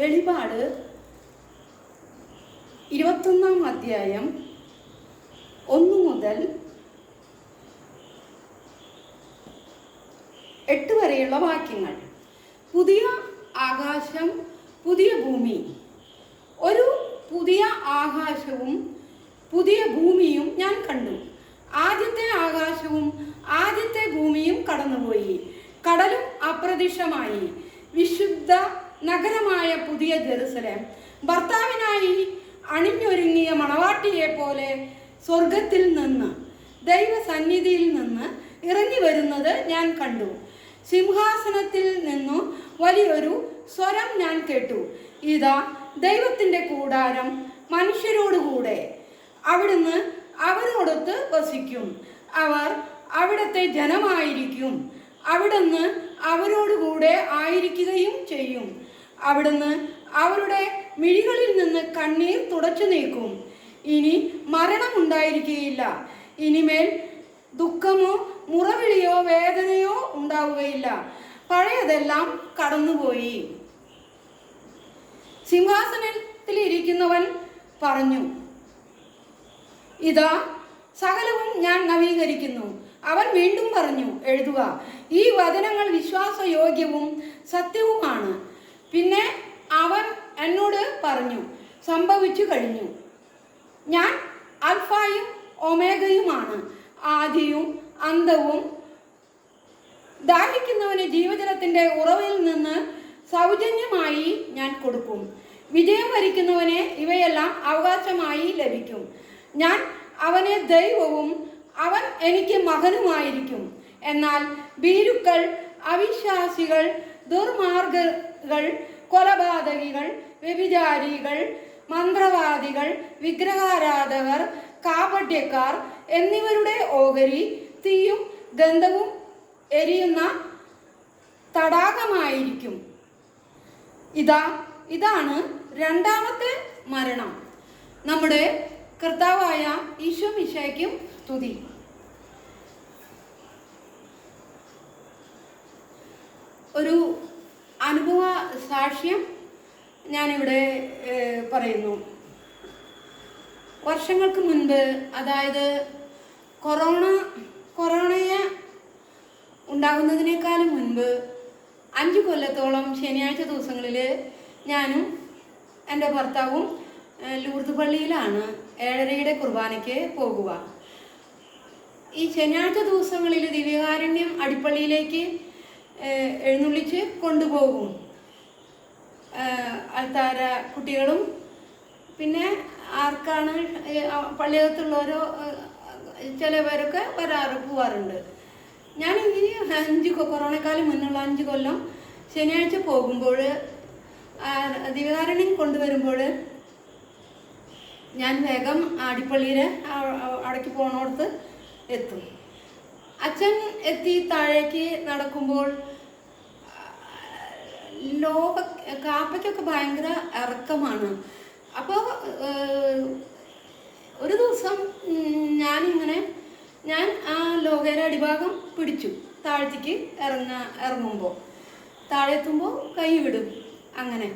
വെളിപാട് ഇരുപത്തൊന്നാം അധ്യായം ഒന്ന് മുതൽ എട്ട് വരെയുള്ള വാക്യങ്ങൾ. പുതിയ ആകാശം പുതിയ ഭൂമി. ഒരു പുതിയ ആകാശവും പുതിയ ഭൂമിയും ഞാൻ കണ്ടു. ആദ്യത്തെ ആകാശവും ആദ്യത്തെ ഭൂമിയും കടന്നുപോയി. കടലും അപ്രത്യക്ഷമായി. വിശുദ്ധ നഗരമായ പുതിയ ജെറുസലേം. ഭർത്താവിനായി അണിഞ്ഞൊരുങ്ങിയ മണവാട്ടിയെ പോലെ സ്വർഗത്തിൽ നിന്ന് ദൈവസന്നിധിയിൽ നിന്ന് ഇറങ്ങി വരുന്നത് ഞാൻ കണ്ടു. സിംഹാസനത്തിൽ നിന്നു വലിയൊരു സ്വരം ഞാൻ കേട്ടു. ഇതാ ദൈവത്തിന്റെ കൂടാരം മനുഷ്യരോടുകൂടെ. അവിടുന്ന് അവരോടൊത്ത് വസിക്കും. അവർ അവിടത്തെ ജനമായിരിക്കും. അവിടുന്ന് അവരോടുകൂടെ ആയിരിക്കുകയും ചെയ്യും. അവിടുന്ന് അവരുടെ മിഴികളിൽ നിന്ന് കണ്ണീർ തുടച്ചു നീക്കും. ഇനി മരണമുണ്ടായിരിക്കുകയില്ല ഇനിമേൽ ദുഃഖമോ മുറവിളിയോ വേദനയോ ഉണ്ടാവുകയില്ല. പഴയതെല്ലാം കടന്നുപോയി. സിംഹാസനത്തിൽ ഇരിക്കുന്നവൻ പറഞ്ഞു ഇതാ സകലവും ഞാൻ നവീകരിക്കുന്നു. അവൻ വീണ്ടും പറഞ്ഞു എഴുതുക ഈ വചനങ്ങൾ വിശ്വാസയോഗ്യവും സത്യവുമാണ്. പറഞ്ഞു. സംഭവിച്ചു കഴിഞ്ഞു. ഞാൻ അൽഫായും ഒമേഗയുമാണ്. ആദിയും അന്തവും ദാഹിക്കുന്നവന് ജീവജലത്തിന്റെ ഉറവിൽ നിന്ന് സൗജന്യമായി ഞാൻ കൊടുക്കും. വിജയം വരിക്കുന്നവനെ ഇവയെല്ലാം അവകാശമായി ലഭിക്കും. ഞാൻ അവനെ ദൈവവും അവൻ എനിക്ക് മകനുമായിരിക്കും. എന്നാൽ ഭീരുക്കൾ അവിശ്വാസികൾ ദുർമാർഗകൾ കൊലപാതകികൾ വ്യഭിചാരികൾ മന്ത്രവാദികൾ വിഗ്രഹാരാധകർ കാപട്യക്കാർ എന്നിവരുടെ ഓഹരി തീയും ഗന്ധവും എരിയുന്ന തടാകമായിരിക്കും. ഇതാ ഇതാണ് രണ്ടാമത്തെ മരണം. നമ്മുടെ കർത്താവായ ഈശോ മിശയ്ക്കും സ്തുതി. ഒരു അനുഭവ സാക്ഷ്യം ഞാനിവിടെ പറയുന്നു. വർഷങ്ങൾക്ക് മുൻപ് അതായത് കൊറോണ കൊറോണയെ ഉണ്ടാകുന്നതിനേക്കാളും മുൻപ് അഞ്ച് കൊല്ലത്തോളം ശനിയാഴ്ച ദിവസങ്ങളിൽ ഞാനും എന്റെ ഭർത്താവും ലൂർദ് പള്ളിയിലാണ് ഏഴരയുടെ കുർബാനയ്ക്ക് പോകുക. ഈ ശനിയാഴ്ച ദിവസങ്ങളിൽ ദിവ്യകാരുണ്യം അടിപ്പള്ളിയിലേക്ക് എഴുന്നള്ളിച്ച് കൊണ്ടുപോകും. അൾത്താര കുട്ടികളും. പിന്നെ ആർക്കാണ് പള്ളിയകത്തുള്ളവരോ ചിലവരൊക്കെ വരാറ് പോവാറുണ്ട്. ഞാൻ ഈ അഞ്ച് കൊറോണക്കാലം മുന്നുള്ള അഞ്ച് കൊല്ലം ശനിയാഴ്ച പോകുമ്പോൾ ദിവകാരണി കൊണ്ടുവരുമ്പോൾ ഞാൻ വേഗം ആടിപ്പള്ളിയിലെ അടയ്ക്ക് പോണോടത്ത് എത്തും. അച്ഛൻ എത്തി താഴേക്ക് നടക്കുമ്പോൾ ലോക കാപ്പയ്ക്കൊക്കെ ഭയങ്കര ഇറക്കമാണ്. അപ്പോൾ ഒരു ദിവസം ഞാനിങ്ങനെ ഞാൻ ആ ലോകയുടെ അടിഭാഗം പിടിച്ചു. താഴത്തേക്ക് ഇറങ്ങ ഇറങ്ങുമ്പോൾ താഴെ എത്തുമ്പോൾ കൈ വിടും. അങ്ങനെ.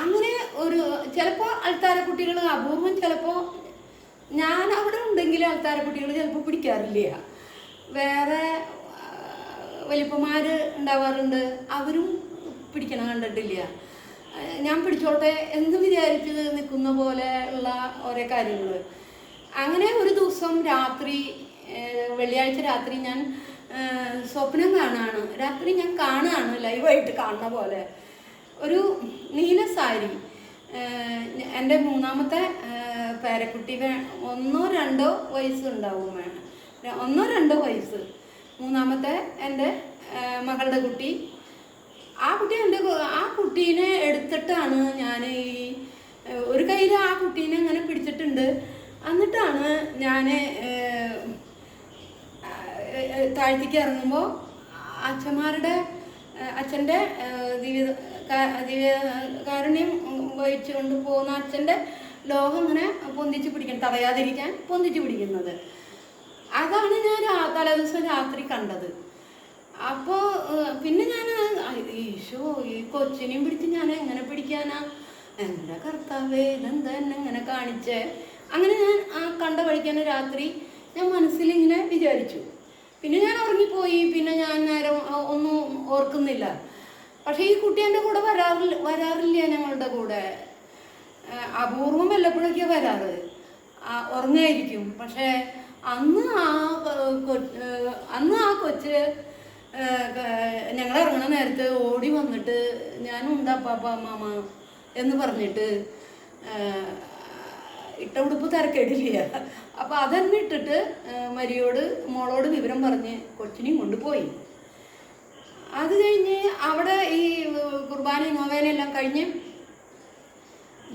അങ്ങനെ ഒരു ചിലപ്പോൾ അൾത്താര കുട്ടികൾ അപൂർവം ചിലപ്പോൾ ഞാൻ അവിടെ ഉണ്ടെങ്കിൽ അൾത്താര കുട്ടികൾ ചിലപ്പോൾ പിടിക്കാറില്ല. വേറെ വലിപ്പന്മാർ ഉണ്ടാവാറുണ്ട്. അവരും പിടിക്കണം കണ്ടിട്ടില്ല. ഞാൻ പിടിച്ചോട്ടെ എന്ന് വിചാരിച്ച് നിൽക്കുന്ന പോലെ ഉള്ള ഓരോ കാര്യങ്ങൾ അങ്ങനെ ഒരു ദിവസം രാത്രി വെള്ളിയാഴ്ച രാത്രി ഞാൻ സ്വപ്നം കാണാണ്. രാത്രി ഞാൻ കാണുകയാണ് ലൈവായിട്ട് കാണുന്ന പോലെ. ഒരു നീല സാരി എന്റെ മൂന്നാമത്തെ പേരക്കുട്ടി ഒന്നോ രണ്ടോ വയസ്സ് ഉണ്ടാവും ഒന്നോ രണ്ടോ വയസ്സ്. മൂന്നാമത്തെ എന്റെ മകളുടെ കുട്ടി ആ കുട്ടി എന്റെ ആ കുട്ടീനെ എടുത്തിട്ടാണ് ഞാൻ ഈ ഒരു കയ്യിൽ ആ കുട്ടീനെ അങ്ങനെ പിടിച്ചിട്ടുണ്ട്. എന്നിട്ടാണ് ഞാൻ താഴ്ത്തിക്ക് ഇറങ്ങുമ്പോൾ അച്ഛന്മാരുടെ അച്ഛന്റെ ദിവ്യ കാരുണ്യം വഹിച്ചുകൊണ്ട് പോകുന്ന അച്ഛന്റെ ലോകം ഇങ്ങനെ പൊന്തിച്ച് പിടിക്കണം തടയാതിരിക്കാൻ പൊന്തിച്ച് പിടിക്കുന്നത്. അതാണ് ഞാൻ തലേ ദിവസം രാത്രി കണ്ടത്. അപ്പോൾ പിന്നെ ഞാൻ ഈശോ ഈ കൊച്ചിനെയും പിടിച്ച് ഞാൻ എങ്ങനെ പിടിക്കാനാ? എന്താ കർത്താവേ ഇതെന്താ എന്നെ ഇങ്ങനെ കാണിച്ചേ? അങ്ങനെ ഞാൻ ആ കണ്ട പഠിക്കാൻ രാത്രി ഞാൻ മനസ്സിലിങ്ങനെ വിചാരിച്ചു. പിന്നെ ഞാൻ ഉറങ്ങിപ്പോയി പിന്നെ ഞാൻ നേരം ഒന്നും ഓർക്കുന്നില്ല. പക്ഷേ ഈ കുട്ടി എന്റെ കൂടെ വരാറില്ല വരാറില്ല ഞങ്ങളുടെ കൂടെ. അപൂർവം വല്ലപ്പോഴൊക്കെയാണ് വരാറ്. ഉറങ്ങായിരിക്കും. പക്ഷേ അന്ന് ആ അന്ന് ആ കൊച്ച് ഞങ്ങൾ ഇറങ്ങുന്ന നേരത്ത് ഓടി വന്നിട്ട് ഞാനുണ്ട് അപ്പാപ്പ മാമ എന്ന് പറഞ്ഞിട്ട് ഇട്ട ഉടുപ്പ് തിരക്കേടില്ല? അപ്പം അതന്നെ ഇട്ടിട്ട് മരിയോട് മോളോട് വിവരം പറഞ്ഞ് കൊച്ചിനെയും കൊണ്ടുപോയി. അത് കഴിഞ്ഞ് അവിടെ ഈ കുർബാന നോവേനെല്ലാം കഴിഞ്ഞ്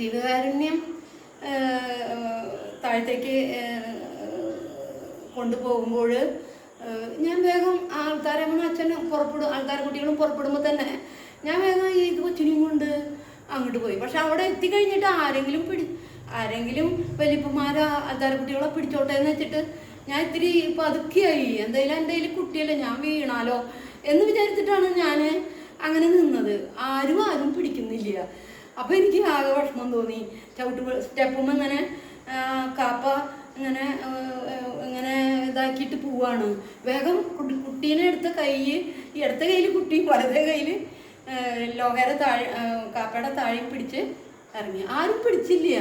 ദിവകാരുണ്യം താഴത്തേക്ക് കൊണ്ടുപോകുമ്പോൾ ഞാൻ വേഗം ആൾക്കാരെ അമ്മ അച്ഛനും പുറപ്പെടും ആൾക്കാർ കുട്ടികളും പുറപ്പെടുമ്പോൾ തന്നെ ഞാൻ വേഗം ഈ ഇത് കൊച്ചിനെയും കൊണ്ട് അങ്ങോട്ട് പോയി. പക്ഷെ അവിടെ എത്തിക്കഴിഞ്ഞിട്ട് ആരെങ്കിലും പിടി ആരെങ്കിലും വലിയപ്പന്മാരോ ആൾക്കാർ കുട്ടികളെ പിടിച്ചോട്ടെ എന്ന് വെച്ചിട്ട് ഞാൻ ഇത്തിരി പതുക്കിയായി. എന്തായാലും എന്റെ കയ്യിൽ കുട്ടിയല്ലേ ഞാൻ വീണാലോ എന്ന് വിചാരിച്ചിട്ടാണ് ഞാൻ അങ്ങനെ നിന്നത്. ആരും ആരും പിടിക്കുന്നില്ല. അപ്പോൾ എനിക്ക് ആകെ വിഷമം തോന്നി. ചവിട്ട് സ്റ്റെപ്പും ഇങ്ങനെ കാപ്പ ഇങ്ങനെ ഇതാക്കിയിട്ട് പോവാണ്. വേഗം കുട്ടീനെ എടുത്ത കൈ ഈ അടുത്ത കയ്യിൽ കുട്ടി വലത്തെ കയ്യിൽ ലോകര താഴെ കാപ്പയുടെ താഴെയും പിടിച്ച് ഇറങ്ങി. ആരും പിടിച്ചില്ല.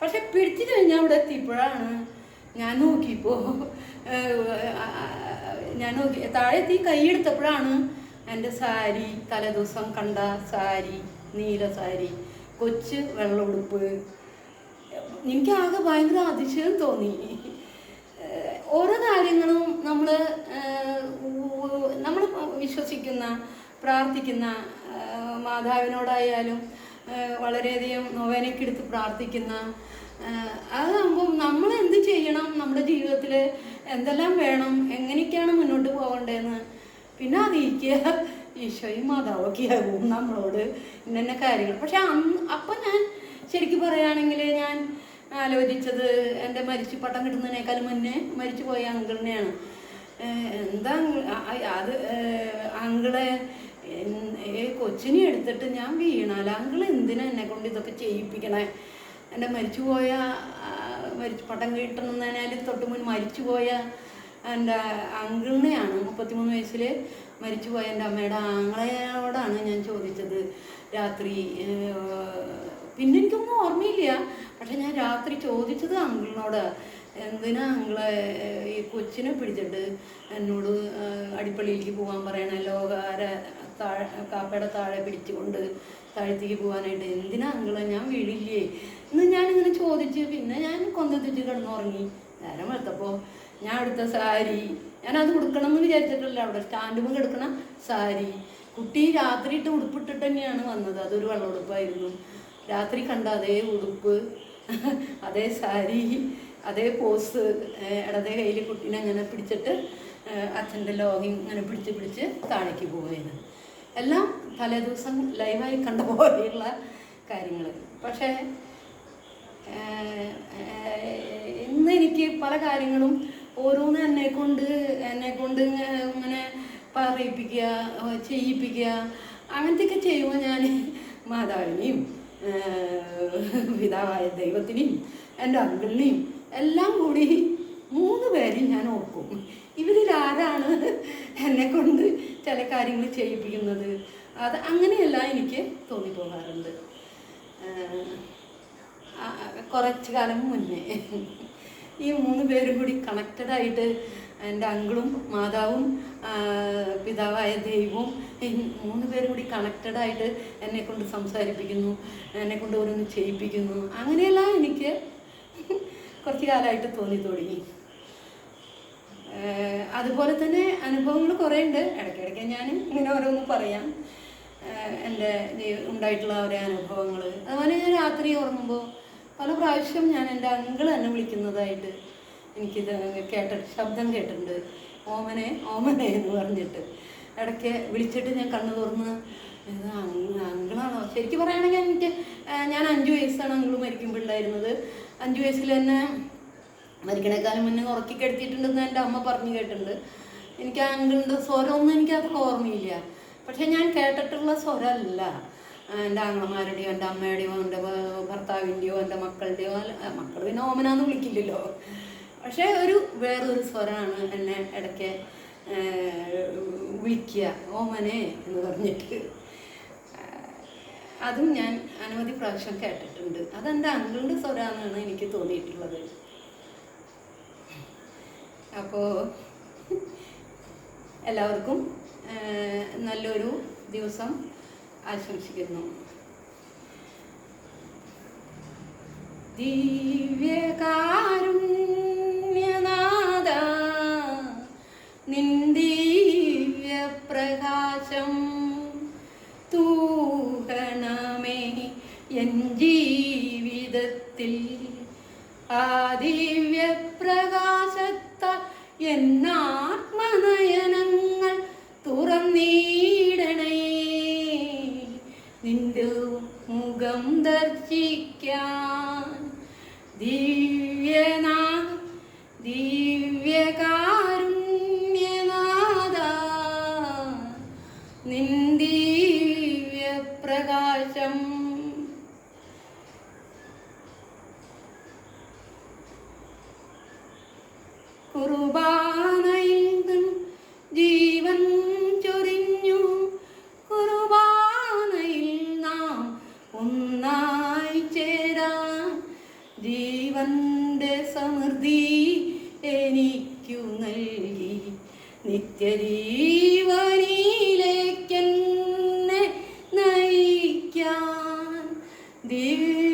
പക്ഷെ പിടിച്ചു കഴിഞ്ഞാൽ അവിടെ എത്തിയപ്പോഴാണ് ഞാൻ നോക്കിയപ്പോ ഞാൻ നോക്കി താഴെ എത്തി കൈ എടുത്തപ്പോഴാണ് എന്റെ സാരി തലേദിവസം കണ്ട സാരി നീല സാരി കൊച്ച് വെള്ളമുടുപ്പ്. എനിക്ക് ആകെ ഭയങ്കര അതിശയം തോന്നി. ഓരോ കാര്യങ്ങളും നമ്മൾ നമ്മൾ വിശ്വസിക്കുന്ന പ്രാർത്ഥിക്കുന്ന മാതാവിനോടായാലും വളരെയധികം നോവേനയ്ക്ക് പ്രാർത്ഥിക്കുന്ന അതാകുമ്പോൾ അതാകുമ്പം നമ്മൾ എന്ത് ചെയ്യണം? നമ്മുടെ ജീവിതത്തിൽ എന്തെല്ലാം വേണം? എങ്ങനെയൊക്കെയാണ് മുന്നോട്ട് പോകേണ്ടതെന്ന് പിന്നെ അറിയിക്കുക ഈശോയും മാതാവൊക്കെ ആകും നമ്മളോട് ഇന്ന കാര്യങ്ങൾ. പക്ഷെ അപ്പം ഞാൻ ശരിക്കും പറയുകയാണെങ്കിൽ ഞാൻ ആലോചിച്ചത് എന്റെ മരിച്ചു പട്ടം കിട്ടുന്നതിനേക്കാളും മുന്നേ മരിച്ചു പോയ അങ്കിളിനെയാണ്. എന്താ അത് അങ്കിളെ കൊച്ചിനെ എടുത്തിട്ട് ഞാൻ വീണാല അങ്കിൾ എന്തിനാ എന്നെ കൊണ്ട് ഇതൊക്കെ ചെയ്യിപ്പിക്കണേ? എന്റെ മരിച്ചുപോയ മരിച്ചു പട്ടം കിട്ടുന്നതിനാൽ തൊട്ട് മുൻ മരിച്ചുപോയ എന്റെ അങ്കിളിനെയാണ് മുപ്പത്തിമൂന്ന് വയസ്സിൽ മരിച്ചുപോയ എന്റെ അമ്മയുടെ ആങ്ങളയോടാണ് ഞാൻ ചോദിച്ചത്. രാത്രി പിന്നെ എനിക്കൊന്നും ഓർമ്മയില്ല. പക്ഷെ ഞാൻ രാത്രി ചോദിച്ചത് അങ്കിളിനോട് എന്തിനാ അങ്ങളെ ഈ കൊച്ചിനെ പിടിച്ചിട്ട് എന്നോട് അടിപ്പള്ളിയിലേക്ക് പോകാൻ പറയണ? ലോകാര താഴെ കാപ്പയുടെ താഴെ പിടിച്ചുകൊണ്ട് താഴത്തേക്ക് പോകാനായിട്ട് എന്തിനാ അങ്ങളെ? ഞാൻ വീടില്ലേ എന്ന് ഞാനിങ്ങനെ ചോദിച്ച്. പിന്നെ ഞാൻ കൊന്തത്തിച്ച് കിടന്നുറങ്ങി. നേരം വെളുത്തപ്പോൾ ഞാൻ എടുത്ത സാരി ഞാനത് കൊടുക്കണം എന്ന് വിചാരിച്ചിട്ടില്ല. അവിടെ സ്റ്റാൻഡുമ്പോൾ എടുക്കണ സാരി. കുട്ടി രാത്രി ഇട്ട് ഉടുപ്പിട്ടിട്ട് തന്നെയാണ് വന്നത്. അതൊരു വെള്ളമുടുപ്പായിരുന്നു. രാത്രി കണ്ട അതേ ഉടുപ്പ് അതേ സാരി അതേ പോസ് ഇടതേ കയ്യിൽ കുട്ടീനെ അങ്ങനെ പിടിച്ചിട്ട് അച്ഛന്റെ ലോഗിങ് ഇങ്ങനെ പിടിച്ച് പിടിച്ച് താഴേക്ക് പോവുകയാണ്. എല്ലാം പല ദിവസം ലൈവായി കണ്ട പോലെയുള്ള കാര്യങ്ങൾ പക്ഷേ ഇന്ന് എനിക്ക് പല കാര്യങ്ങളും ഓരോന്ന് എന്നെ കൊണ്ട് എന്നെ കൊണ്ട് ഇങ്ങനെ പറയിപ്പിക്കുക ചെയ്യിപ്പിക്കുക അങ്ങനത്തെയൊക്കെ ചെയ്യുമ്പോൾ ഞാൻ മാതാവിനെയും പിതാവായ ദൈവത്തിനെയും എന്റെ അങ്കിളിനെയും എല്ലാം കൂടി മൂന്ന് പേരെയും ഞാൻ ഓർക്കും. ഇവരിൽ ആരാണ് എന്നെ കൊണ്ട് ചില കാര്യങ്ങൾ ചെയ്യിപ്പിക്കുന്നത്? അത് അങ്ങനെയല്ല എനിക്ക് തോന്നിപ്പോകാറുണ്ട്. കുറച്ച് കാലം മുന്നേ ഈ മൂന്ന് പേരും കൂടി കണക്റ്റഡ് ആയിട്ട് എന്റെ അങ്കിളും മാതാവും പിതാവായ ദൈവവും മൂന്ന് പേരും കൂടി കണക്റ്റഡ് ആയിട്ട് എന്നെ കൊണ്ട് സംസാരിപ്പിക്കുന്നു എന്നെ കൊണ്ട് ഓരോന്ന് ചെയ്യിപ്പിക്കുന്നു. അങ്ങനെയെല്ലാം എനിക്ക് കുറച്ച് കാലമായിട്ട് തോന്നി തുടങ്ങി. അതുപോലെ തന്നെ അനുഭവങ്ങൾ കുറേ ഉണ്ട് ഇടയ്ക്കിടയ്ക്ക് ഞാൻ ഇങ്ങനെ ഓരോന്ന് പറയാം. എന്റെ ഉണ്ടായിട്ടുള്ള ഓരോ അനുഭവങ്ങൾ. അതുപോലെ ഞാൻ രാത്രി ഉറങ്ങുമ്പോൾ പല പ്രാവശ്യം ഞാൻ എന്റെ അങ്കിൾ എന്നെ വിളിക്കുന്നതായിട്ട് എനിക്കിത് കേട്ട ശബ്ദം കേട്ടിട്ടുണ്ട്. ഓമനെ ഓമനെ എന്ന് പറഞ്ഞിട്ട്. ഇടയ്ക്ക് വിളിച്ചിട്ട് ഞാൻ കണ്ണു തുറന്ന് അങ്കിളാണോ? ശരിക്കും പറയുകയാണെങ്കിൽ എനിക്ക് ഞാൻ അഞ്ചു വയസ്സാണ് അങ്കിൾ മരിക്കുമ്പോഴുണ്ടായിരുന്നത് അഞ്ചു വയസ്സിൽ തന്നെ മരിക്കണേക്കാളും മുന്നേ ഉറക്കി കെടുത്തിട്ടുണ്ടെന്ന് എന്റെ അമ്മ പറഞ്ഞു കേട്ടിട്ടുണ്ട്. എനിക്ക് അങ്കിളിന്റെ സ്വരമൊന്നും എനിക്ക് അത്ര ഓർമ്മയില്ല. പക്ഷെ ഞാൻ കേട്ടിട്ടുള്ള സ്വരമല്ല. എന്റെ ആങ്ങളമാരുടെയോ എന്റെ അമ്മയുടെയോ എന്റെ ഭർത്താവിന്റെയോ എന്റെ മക്കളുടെയോ മക്കൾ പിന്നെ ഓമനാന്ന് വിളിക്കില്ലല്ലോ. പക്ഷേ ഒരു വേറൊരു സ്വരമാണ് എന്നെ ഇടയ്ക്ക് വിളിക്കുക. ഓമനെ എന്ന് പറഞ്ഞിട്ട്. അതും ഞാൻ അനവധി പ്രാവശ്യം കേട്ടിട്ടുണ്ട്. അതെന്റെ അങ്കിളുടെ സ്വരാന്നാണ് എനിക്ക് തോന്നിയിട്ടുള്ളത്. അപ്പോൾ എല്ലാവർക്കും നല്ലൊരു ദിവസം ആശംസിക്കുന്നു. ദിവ്യകാരുണ്യനാഥ ജീവിതത്തിൽ ആ ദിവ്യപ്രകാശത്ത എന്നാത്മനയനങ്ങൾ കുർബാനയിൽ ജീവൻ ചൊരിഞ്ഞു. കുർബാനയിൽ നാം ഒന്നായി ചേരാൻ ജീവന്റെ സമൃദ്ധി എനിക്കു നൽകി. നിത്യജീവനിലേക്കെന്നെ നയിക്കാൻ ദിവ്യകാരുണ്യ